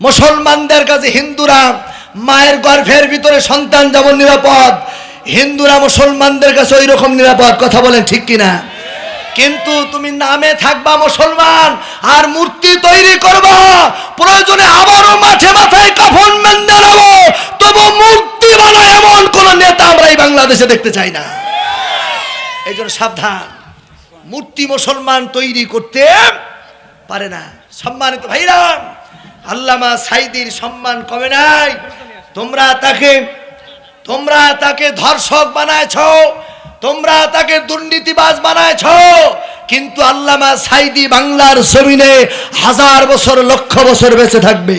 মুসলমানদের কাছে হিন্দুরা মায়ের গর্ভের ভিতরে সন্তান যেমন নিরাপদ, হিন্দুরা মুসলমানদের কাছে ওই রকম নিরাপদ, কথা বলেন ঠিক কিনা? কিন্তু তুমি নামে থাকবা মুসলমান আর মূর্তি তৈরি করবা, প্রয়োজনে আবারও মাঠে মাথায় কাফন মেন্দে নেব, তবু মূর্তি বানায় এমন কোন নেতা আমরা এই বাংলাদেশে দেখতে চাই না। এই জন্য সাবধান, মূর্তি মুসলমান তৈরি করতে পারে না। সম্মানিত ভাইরা আল্লামা সাইদির সম্মান কমে নাই। তোমরা তাকে তোমরা তাকে ধর্ষক বানায়ছ, তোমরা তাকে দুর্নীতিবাজ বানায়ছ, কিন্তু আল্লামা সাইদি বাংলার জমিনে হাজার বছর, লক্ষ বছর বেঁচে থাকবে।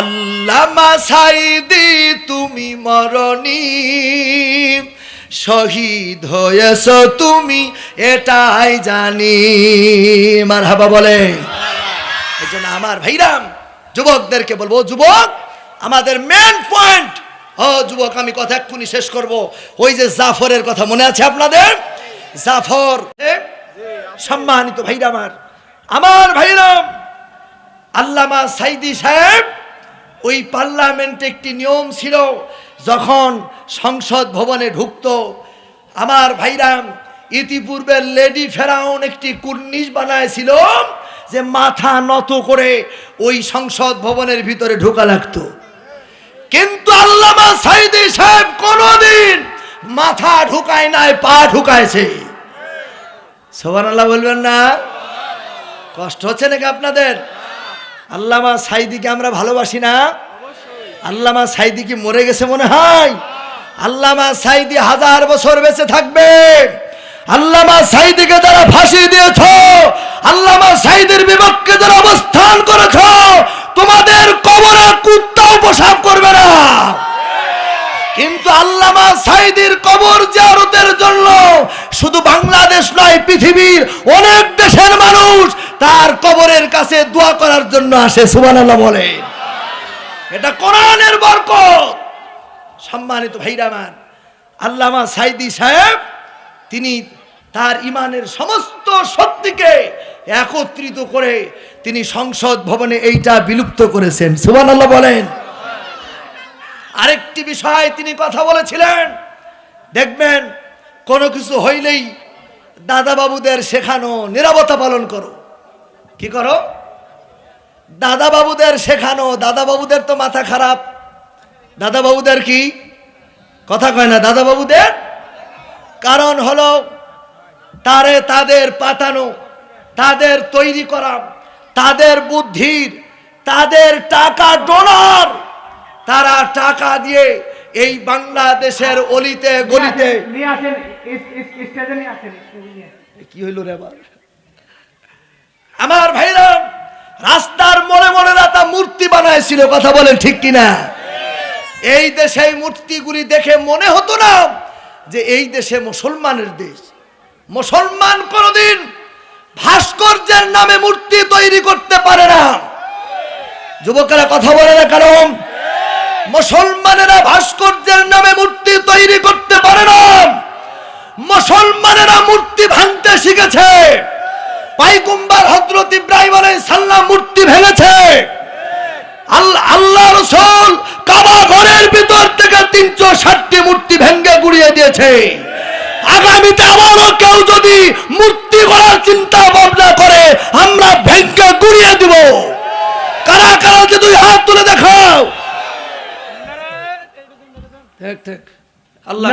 আল্লামা সাইদি, তুমি মরণী, শহীদ হয়েছ তুমি, এটাই জানি। মার হাবা বলে এই জন্য আমার ভাইরাম, যুবকদেরকে বলব, যুবক, আমাদের মেন পয়েন্ট ও যুবক, আমি কথা এক্ষুনি শেষ করব। ওই যে জাফরের কথা মনে আছে আপনাদের? জাফর সম্মানিত ভাইরা আমার আমার ভাইরাম, আল্লামা সাইদি সাহেব, ওই পার্লামেন্টে একটি নিয়ম ছিল, যখন সংসদ ভবনে ঢুকতো, আমার ভাইরাম, ইতিপূর্বে লেডি ফেরাউন একটি কুর্নিশ বানায়ছিল যে মাথা নত করে ওই সংসদ ভবনের ভিতরে ঢোকা লাগতো। কিন্তু আল্লামা সাইদি সাহেব কোনোদিন মাথা ঢুকায় নাই, পা ঢুকাইছে। সোহান আল্লাহ বলবেন না? কষ্ট হচ্ছে নাকি আপনাদের? আল্লামা সাইদিকে আমরা ভালোবাসি না? আল্লামা সাইদি কি মরে গেছে মনে হয়? আল্লামা সাইদি হাজার বছর বেঁচে থাকবে। আল্লামা সাইদিকে যারা ফাঁসি দিয়েছ, আল্লামা সাইদির বিপক্ষে যারা অবস্থান করেছ, তোমাদের কবরে কুত্তাও পোশাক করবে না। কিন্তু আল্লামা সাইদির কবর জিয়ারতের জন্য শুধু বাংলাদেশ নয়, পৃথিবীর অনেক দেশের মানুষ তার কবরের কাছে দোয়া করার জন্য আসে, সুবহানাল্লাহ বলে। এটা কোরআনের বরকত। সম্মানিত ভাইরামান আল্লামা সাইদি সাহেব, তিনি তার ইমানের সমস্ত শক্তিকে একত্রিত করে তিনি সংসদ ভবনে এইটা বিলুপ্ত করেছেন। সুবহানাল্লাহ বলেন। আরেকটি বিষয় তিনি কথা বলেছিলেন, দেখবেন, কোনো কিছু হইলেই দাদা বাবুদের শেখানো, নিরাপত্তা পালন করো। কি করো? দাদা বাবুদের শেখানো দাদা বাবুদের তো মাথা খারাপ। দাদা বাবুদের কি? কথা কয় না দাদা বাবুদের কারণ হলো, তারে তাদের পাতানো তাদের তৈরি করা তাদের বুদ্ধির তাদের টাকা ডোনার তারা টাকা দিয়ে এই বাংলাদেশের অলিতে গলিতে। কি হইল রে আবার? আমার ভাইরা রাস্তার মনে মনে তা মূর্তি বানাইছিল কথা বলেন ঠিক কিনা? এই দেশে এই মূর্তিগুলি দেখে মনে হতো না যে এই দেশে মুসলমানের দেশ। মুসলমান কোনদিন ভাস্কর্যের নামে মূর্তি তৈরি করতে পারে না। যুবকেরা কথা বলে না কারণ মুসলমানেরা ভাস্কর্যের নামে মূর্তি তৈরি করতে পারে না। মুসলমানেরা মূর্তি ভাঙতে শিখেছে। পাইকুম্বার হজরত ইব্রাহিম আলাই সাল্লাম মূর্তি ভেঙেছে। আল্লাহ রসুল কাবা ঘরের ভিতর থেকে তিনশো ষাটটি মূর্তি ভেঙ্গে গুড়িয়ে দিয়েছে। আগামীতে আবারও কেউ যদি মূর্তি গড়ার চিন্তা ভাবনা করে, আমরা ভেঙ্গে গুড়িয়ে দিব। কারা কারা যে তুই হাত তুলে দেখাও। আল্লাহ